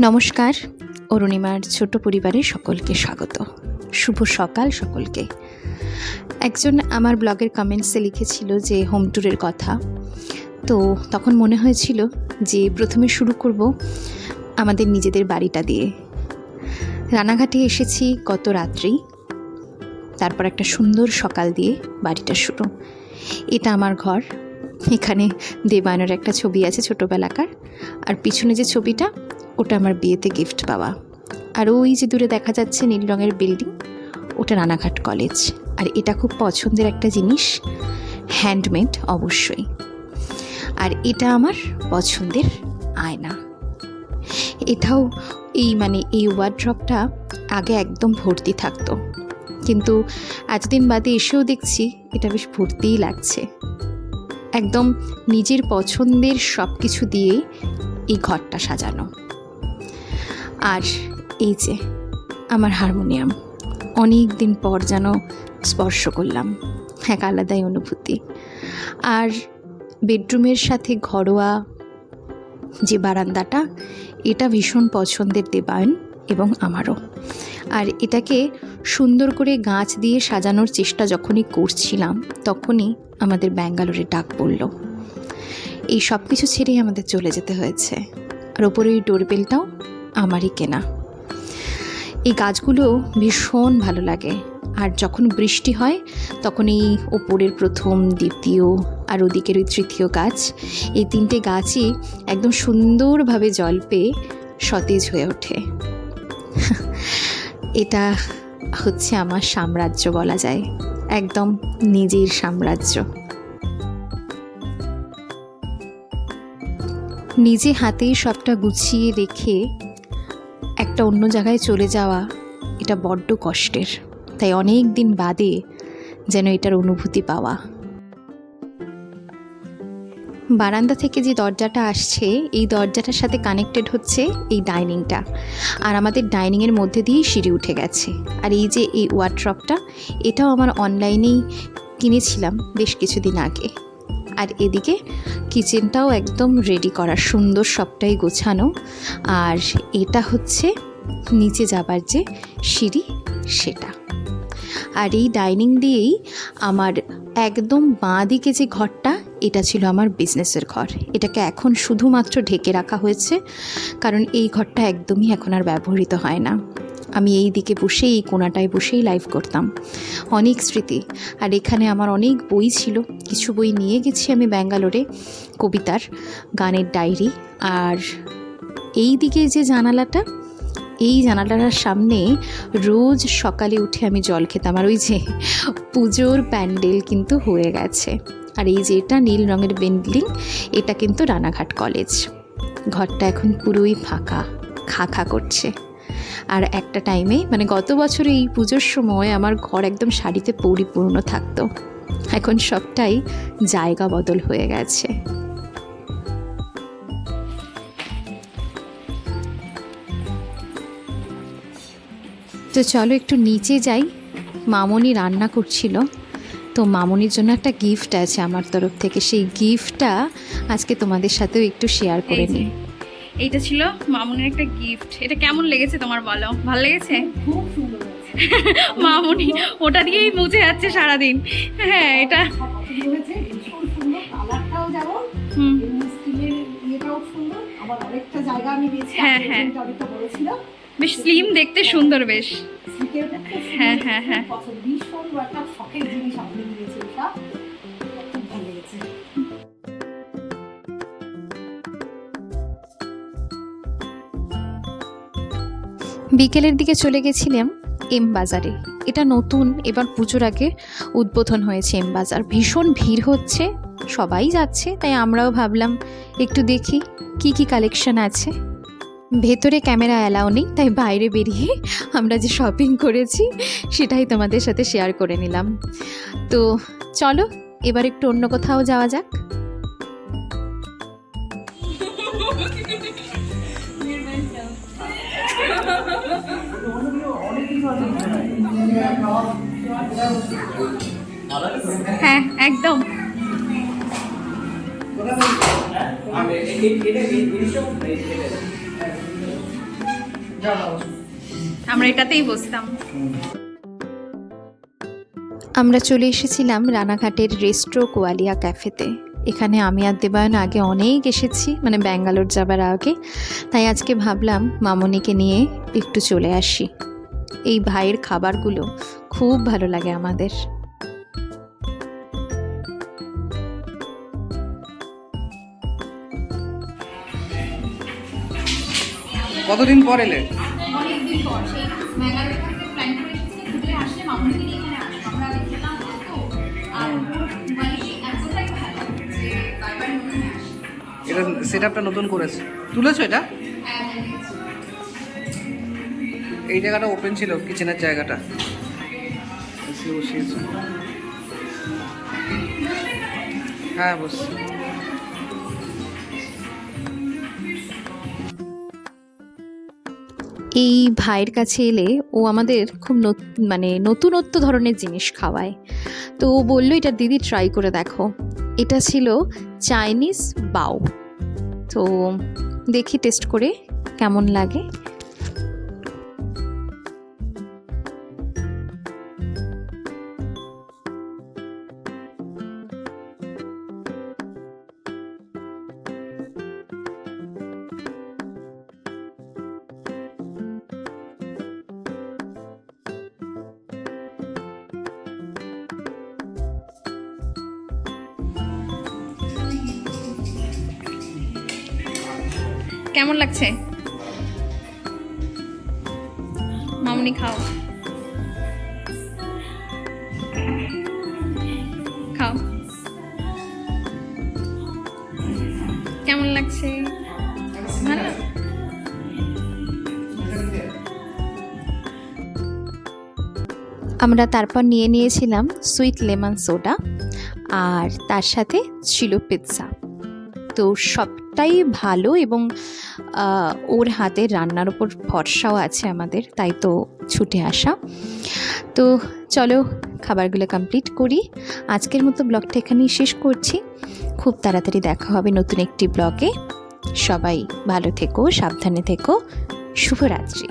নমস্কার, অরুণিমার ছোট পরিবারের সকলকে স্বাগত। শুভ সকাল সকলকে। একজন আমার ব্লগের কমেন্টসে লিখেছিল যে, হোম ট্যুরের কথা। তো তখন মনে হয়েছিল যে, প্রথমে শুরু করব আমাদের নিজেদের বাড়িটা দিয়ে। রানাঘাটে এসেছি গত রাত্রি। তারপর একটা সুন্দর সকাল দিয়ে বাড়িটা শুরু। এটা আমার ঘর। এখানে দেবায়নের একটা ছবি আছে ছোটোবেলাকার। আর পিছনে যে ছবিটা, ওটা আমার বিয়েতে গিফট পাওয়া। আর ওই যে দূরে দেখা যাচ্ছে নীল রঙের বিল্ডিং ওটা রানাঘাট কলেজ আর এটা খুব পছন্দের একটা জিনিস হ্যান্ডমেড অবশ্যই। আর এটা আমার পছন্দের আয়না। এটাও এই মানে এই ওয়ার্ড্রপটা আগে একদম ভর্তি থাকতো। কিন্তু এতদিন বাদে এসেও দেখছি, এটা বেশ ভর্তিই লাগছে। একদম নিজের পছন্দের সব কিছু দিয়ে এই ঘরটা সাজানো। আর এই যে আমার হারমোনিয়াম অনেক দিন পর যেন স্পর্শ করলাম, এক আলাদাই অনুভূতি। আর বেডরুমের সাথে ঘরোয়া যে বারান্দাটা, এটা ভীষণ পছন্দের দেবায়ন এবং আমারও। আর এটাকে সুন্দর করে গাছ দিয়ে সাজানোর চেষ্টা যখনই করছিলাম, তখনই আমাদের ব্যাঙ্গালোরে ডাক পড়ল। এই সব কিছু ছেড়েই আমাদের চলে যেতে হয়েছে। আর ওপরে ওই ডোরবেলটাও আমারই কেনা। এই গাছগুলো ভীষণ ভালো লাগে। আর যখন বৃষ্টি হয় তখন এই ওপরের প্রথম, দ্বিতীয় আর ওদিকের ওই তৃতীয় গাছ, এই তিনটে গাছই একদম সুন্দরভাবে জল পেয়ে সতেজ হয়ে ওঠে। এটা হচ্ছে আমার সাম্রাজ্য বলা যায়। একদম নিজের সাম্রাজ্য। নিজে হাতেই সবটা গুছিয়ে রেখে একটা অন্য জায়গায় চলে যাওয়া এটা বড্ড কষ্টের। তাই অনেক দিন বাদে যেন এটার অনুভূতি পাওয়া। বারান্দা থেকে যে দরজাটা আসছে, এই দরজাটার সাথে কানেক্টেড হচ্ছে এই ডাইনিংটা। আর আমাদের ডাইনিংয়ের মধ্যে দিয়েই সিঁড়ি উঠে গেছে। আর এই যে এই ওয়ার্ড্রপটা এটাও আমার অনলাইনেই কিনেছিলাম বেশ কিছুদিন আগে। আর এদিকে কিচেনটাও একদম রেডি করা, সুন্দর সবটাই গোছানো। আর এটা হচ্ছে নিচে যাবার যে সিঁড়ি, সেটা। আর এই ডাইনিং দিয়েই আমার একদম বাঁ দিকে যে ঘরটা এটা ছিল আমার বিজনেসের ঘর। এটাকে এখন শুধুমাত্র ঢেকে রাখা হয়েছে, কারণ এই ঘরটা একদমই এখন আর ব্যবহৃত হয় না। আমি এই দিকে বসেই, এই কোনাটায় বসেই লাইভ করতাম। অনেক স্মৃতি। আর এখানে আমার অনেক বই ছিল। কিছু বই নিয়ে গেছি আমি ব্যাঙ্গালোরে, কবিতার, গানের ডায়েরি। আর এই দিকে যে জানালাটা, এই জানালাটার সামনে রোজ সকালে উঠে আমি জল খেতাম। আর ওই যে পুজোর প্যান্ডেল কিন্তু হয়ে গেছে। আর এই যে এটা নীল রঙের বিল্ডিং এটা কিন্তু রানাঘাট কলেজ। ঘরটা এখন পুরোই ফাঁকা, খা খা করছে। আর একটা টাইমে মানে গত বছর এই পুজোর সময় আমার ঘর একদম শাড়িতে পরিপূর্ণ থাকতো। এখন সবটাই জায়গা বদল হয়ে গেছে। তো চলো একটু নিচে যাই। মামনি রান্না করছিল। তো মামনির জন্য একটা গিফট আছে আমার তরফ থেকে। সেই গিফটটা আজকে তোমাদের সাথেও একটু শেয়ার করে নিই। এইটা ছিল মামুনির একটা গিফট এটা কেমন লেগেছে তোমার বলো? ভালো লেগেছে? খুব সুন্দর মামুনি ওটা দিয়েই মুছে যাচ্ছে সারাদিন। হ্যাঁ এটা হ্যাঁ, হ্যাঁ। বেশ স্লিম দেখতে সুন্দর বেশ। হ্যাঁ, হ্যাঁ, হ্যাঁ। বিকেলের দিকে চলে গেছিলাম এম বাজারে এটা নতুন, এবার পুজোর আগে উদ্বোধন হয়েছে এম বাজার ভীষণ ভিড় হচ্ছে, সবাই যাচ্ছে, তাই আমরাও ভাবলাম একটু দেখি কি কি কালেকশন আছে। ভেতরে ক্যামেরা অ্যালাউ নেই, তাই বাইরে বেরিয়ে আমরা যে শপিং করেছি, সেটাই তোমাদের সাথে শেয়ার করে নিলাম। তো চলো, এবার একটু অন্য কোথাও যাওয়া যাক। হ্যাঁ একদম। আমরা এটাতেই বসতাম। আমরা চলে এসেছিলাম রানাঘাটের রেস্ট্রো কোয়ালিয়া ক্যাফেতে। এখানে আমি আর দেবায়ন আগে অনেক এসেছি মানে ব্যাঙ্গালোর যাবার আগে। তাই আজকে ভাবলাম মামনিকে নিয়ে একটু চলে আসি। এই ভাইয়ের খাবারগুলো খুব ভালো লাগে আমাদের। কতদিন পর এলে? অনেকদিন পর সেই এটা সেট আপটা নতুন করেছে। তুলেছো এটা? এই জায়গাটা ওপেন ছিল কিচেনের জায়গাটা। হ্যাঁ বস এই ভাইয়ের কাছে এলে ও আমাদের খুব মানে নতুনত্ব ধরনের জিনিস খাওয়ায়। তো ও বলল, এটা দিদি ট্রাই করে দেখো। এটা ছিল চাইনিজ বাও। তো দেখি টেস্ট করে কেমন লাগে। কেমন লাগছে? মামনি, খাও। খাও। কেমন লাগছে? আমরা তারপর নিয়ে নিয়েছিলাম সুইট লেমন সোডা আর তার সাথে ছিল পিৎজা। তো সবটাই ভালো এবং ওর হাতে রান্নার ওপর ভরসাও আছে আমাদের, তাই তো ছুটে আসা। তো চলো খাবারগুলো কমপ্লিট করি। আজকের মতো ব্লগটা এখানেই শেষ করছি। খুব তাড়াতাড়ি দেখা হবে নতুন একটি ব্লগে। সবাই ভালো থেকো, সাবধানে থেকো। শুভরাত্রি।